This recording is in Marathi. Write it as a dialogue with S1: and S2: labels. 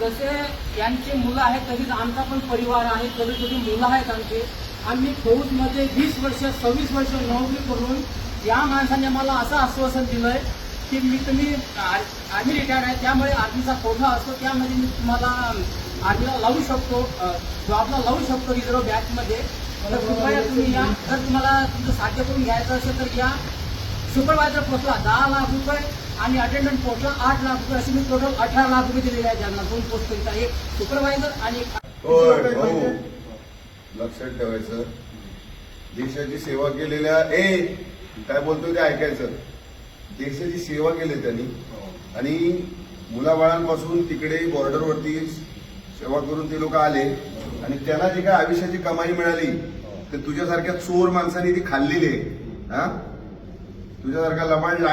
S1: जसे यांची मुलं आहेत तसेच आमचा पण परिवार आहे छोटी छोटी मुलं आहेत आमचे. आम्ही फौजमध्ये वीस वर्ष सव्वीस वर्ष नोकरी करून या माणसाने मला असं आश्वासन दिलंय की मी तुम्ही आर्मी रिटायर्ड आहे त्यामुळे आर्मीचा कोठा असतो त्यामध्ये मी तुम्हाला आर्मीला लावू शकतो जॉबला लावू शकतो रिझर्व्ह बँकमध्ये तर कृपया तुम्ही या जर तुम्हाला तुमचं साध्य करून घ्यायचं असेल तर या. सुपरवायझर पोस्टला दहा लाख रुपये आणि अटेंडंट पोस्टला आठ लाख रुपये असे मी टोटल अठरा लाख रुपये दिलेले आहेत त्यांना दोन पोस्ट करिता एक सुपरवायझर आणि
S2: भाऊ. लक्षात ठेवायचं. देशाची सेवा केलेल्या ए काय बोलतोय ते ऐकायचं. देशाची सेवा केली त्यांनी. आणि मुलाबाळांपासून तिकडे बॉर्डरवरती सेवा करून ते लोक आले. आणि त्यांना जी काय आयुष्याची कमाई मिळाली ते तुझ्यासारख्या चोर माणसांनी ती खाल्लेली आहे. हा? तुझ्यासारखा लबाड